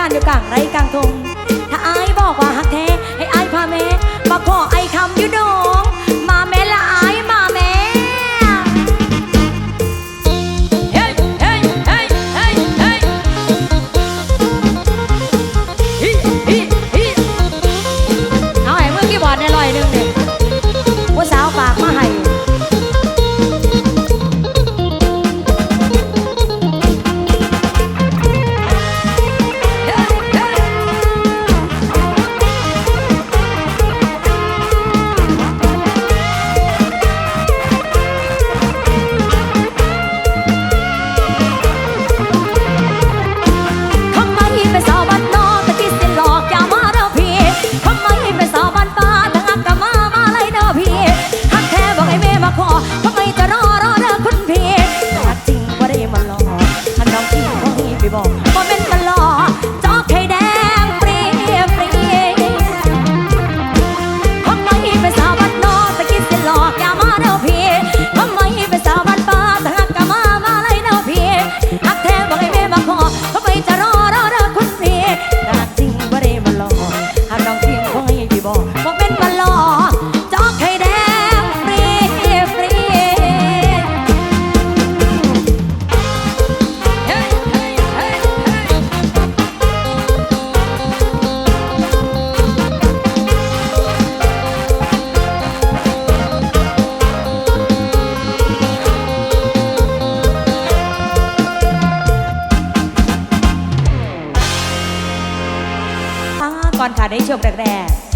การอยู่กลางไร่กลางทง Para ello perder.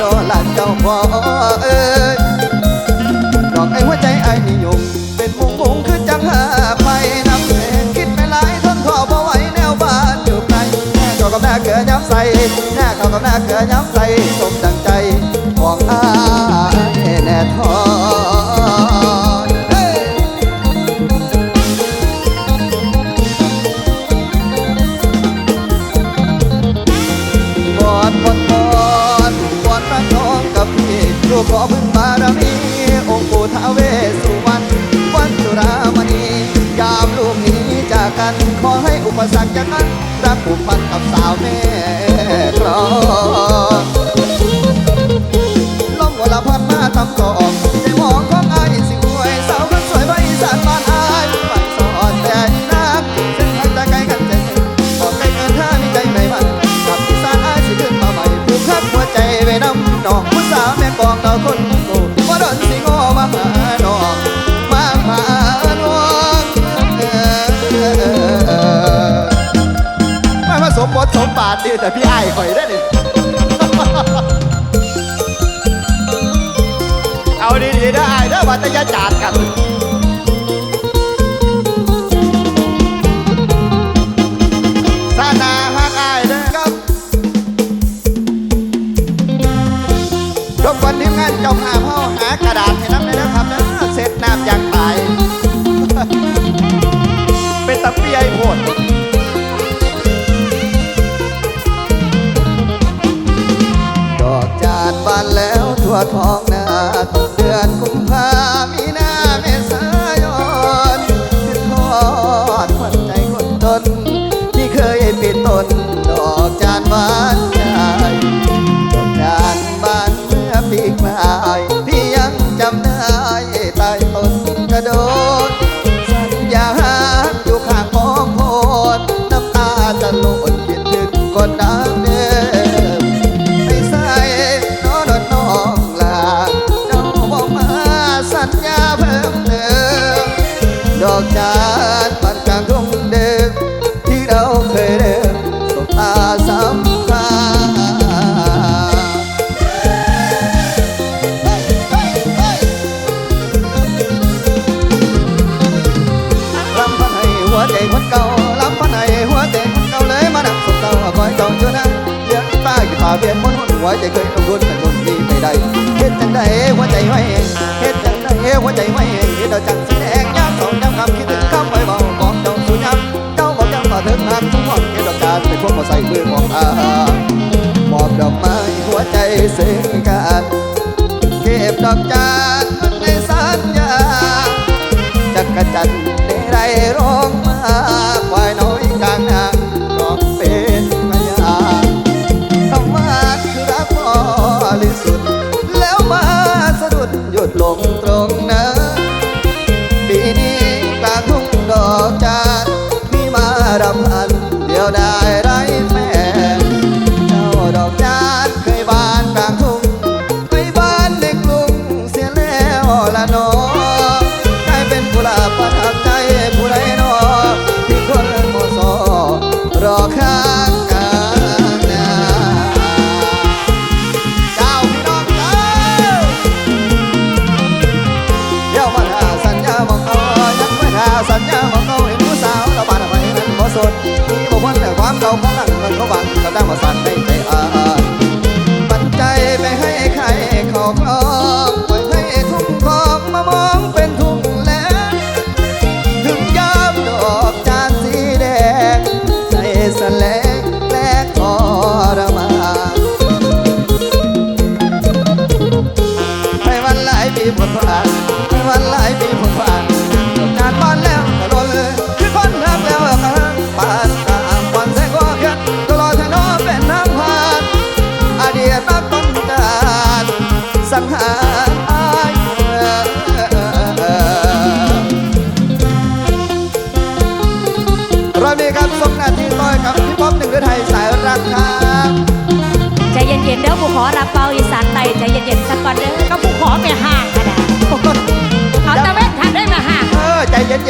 ดอลานเจ้าพ่อเอ้ยดอกไอ้หัวใจไอ้นิยม เป็นมุงมุงคือจังหาไปนำเองคิดไม่หลายทนพ่อบ่ไหวแนวบ้านอยู่ไกลแม่เขาก็แม่เกลือย้ำใส่แม่เขาก็แม่เกลือย้ำใส ปสรรคจากนั้นรับผูกพันกับสาวแม่ What Uh. เคยต้องวนไปบนนี้ไม่ได้เฮ็ดจังได้หัวใจไห้เฮ็ดจังได้หัวใจไห้เฮ็ดเอาจังสิแดงยามสองยามคำคิดถึงคำไปเบาบอกเจ้าสุยามเจ้าบอกจังมาถึงงานทุกห้องเฮ็ดดอกจานเป็นพวกมาใส่มือมองอาหมอบดอกไม้หัวใจเสียงการเก็บดอกจันทร์ในสัญญาจักรจันทร์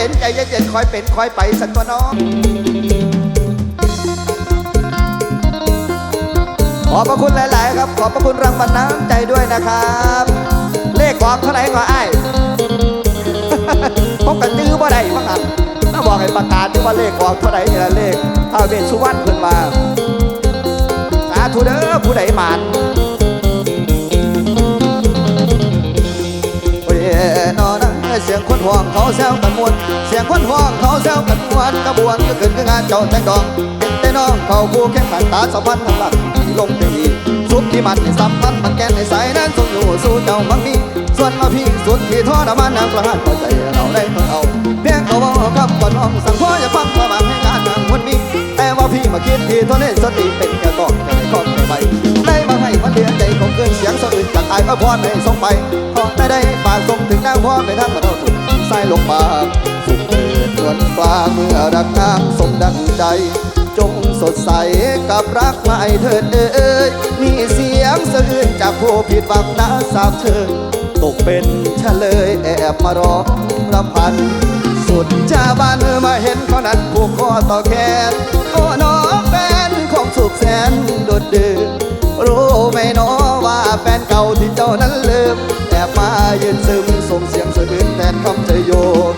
เย็นใจเย็นๆคอยเป็นคอยไปสักตัวน้องขอบพระคุณหลาย ๆ ครับ ขอบพระคุณรางวัลน้ำใจด้วยนะครับ เลขบอกเท่าไหร่ก็ไอ้ายผมกันจื้อบ่ได้มั้งครับถ้าบอกให้ประกาศที่ว่าเลขบอกเท่าไหร่นี่ละเลขท้าเวสสุวรรณเพิ่นมาสาธุเด้อผู้ใดหมาน เสียงคนห่วงเขาแซวกันมวนเสียงคนห่วงเขาแซวกันมวนกระบวนก็ขึ้นคืองานเจ้าแตงดองเป็นแต่น้องเขาผู้แข่งขันตาสัมพันธ์ทั้งหลักที่ลงเป็นดีสุดที่มันในสัมพันธ์มันแกนในสายนั้นทรงอยู่สู่เจ้ามังมีส่วนมาพี่สุดที่ทอดมันนางประหารพอใจเราได้เพิ่งเอาเพียงเขาบอกกับก่อนน้องสั่งพ่ออย่าฟังความหวังให้งานนางคนมีแต่ว่าพี่มาคิดที่ทนให้สติเป็นแก่ต้องจะได้ข้อไปได้มาให้มันเลียนใจคงเกินเสียงสะอื้นจากอายก็พรให้ส่งไปขอได้ได้ฝากส่งถึงนางพ่อไปทางมาเท่าสุดใส่ลงมาสุขเถิดนวลปลาเมื่อรักนางสมดังใจ จงสดใสกับรักใหม่เถิดเอ้ยมีเสียงสะอื้นจากผู้ผิดหวังนะสาบเธอตกเป็นเฉลยแอบมาร้องรำพัน สุดจาบ้านเมาเห็นเขานั้นผูกคอต่อแขนโอ้น้องแฟนของสุขแสนโดดดื่รู้ไหมน้อว่าแฟนเก่าที่เจ้านั้นลืมแอบมายืนซึมส่งเสียง นแทนคำเธอโย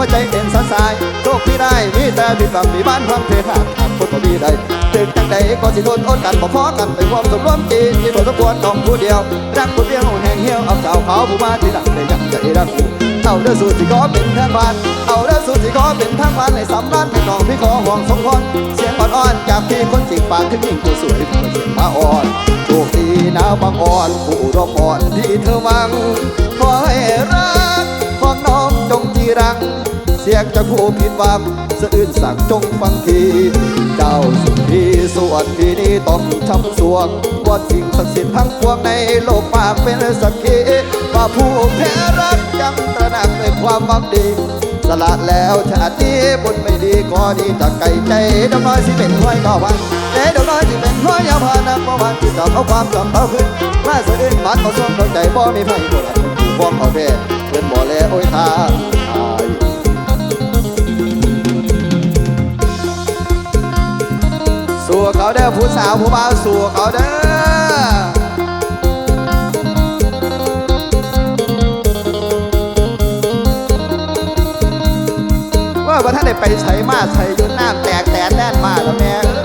หัวใจเป็นสันสายโชคที่ได้มีแต่ผิดหวังมีบ้านพังเพหาขาดคนบ่มีใดถึงจังใดก็สิทนอดกันบ่พอกันไปความสมรวมจีนที่ตัวสมควรต้องผู้เดียว รักผู้เดียวแห่งเหี่ยวเอาสาวขาวผู้มาที่ดังได้ยังใจรักผู้เอาเด้อสูตรที่ขอเป็นทางบ้าน เอาเด้อสูตรที่ขอเป็นทางบ้านในสำรันให้น้องพี่ขอห่วงสมพรเสียงอ่อนๆจากพี่คนจิกปากถึงยิ่งผู้สวยผู้เสียงมาอ่อนโชคดีนะบางอ่อนผู้รบอ่อนที่เธอวังขอให้รักของน้องจงจีรัง สียงจากผู้ผิดหวังสะอื้นสั่งจงฟังที เจ้าสุดที่สวนที่นี้ต้องช้ำสวงว่าสิ่งศักดิ์สิทธิ์ทั้งปวงในโลกปาเป็นสักขีว่าผู้แพ้รักยังตระหนักในความหวังดี สละแล้วชาตินี้บุญไม่ดีก็ดีจากไก่ใจดอกน้อยสิเป็นห้อยก็วันใจดอกน้อยสิเป็นห้อยยาวพานักบ่วันที่จะเอาความจำเตาขึ้นมาสะอื้นบาดเขาส่วงดวงใจบ่มีไฟบ่ได้พวกเขาแพ้เพื่อนบ่แลโอ้ยทา สู่เขาเด้อผู้สาวผู้บ่าวสู่เขาเด้อว่าท่านได้ไปใส่มาใส่ยุนน้ำแตกแตนแน่นมาแล้วแม่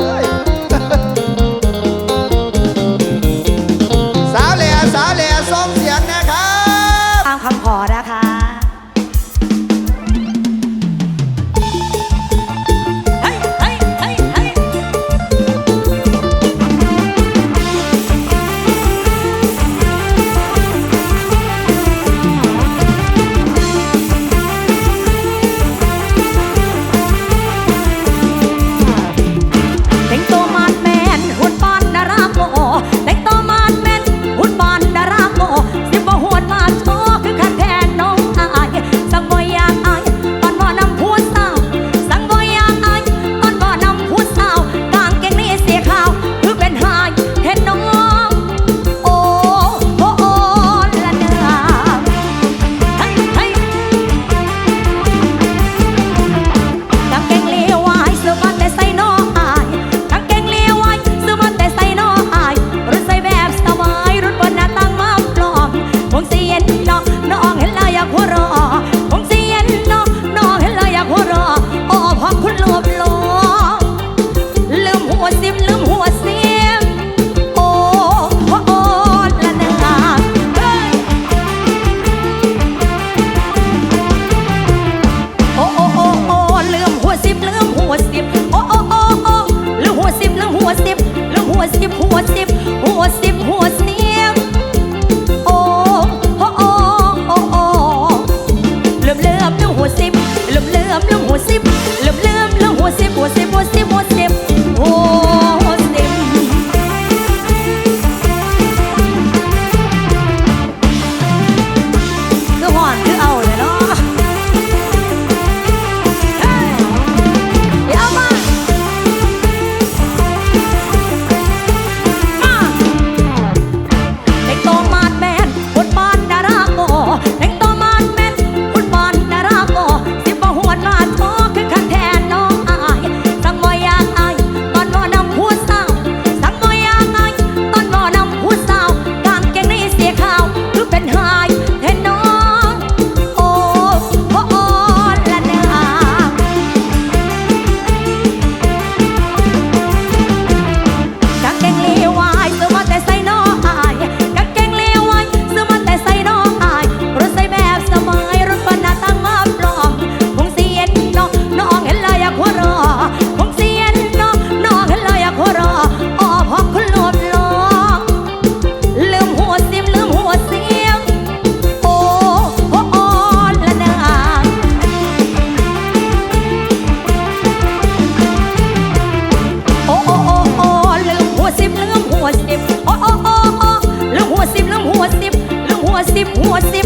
สิบหัวสิ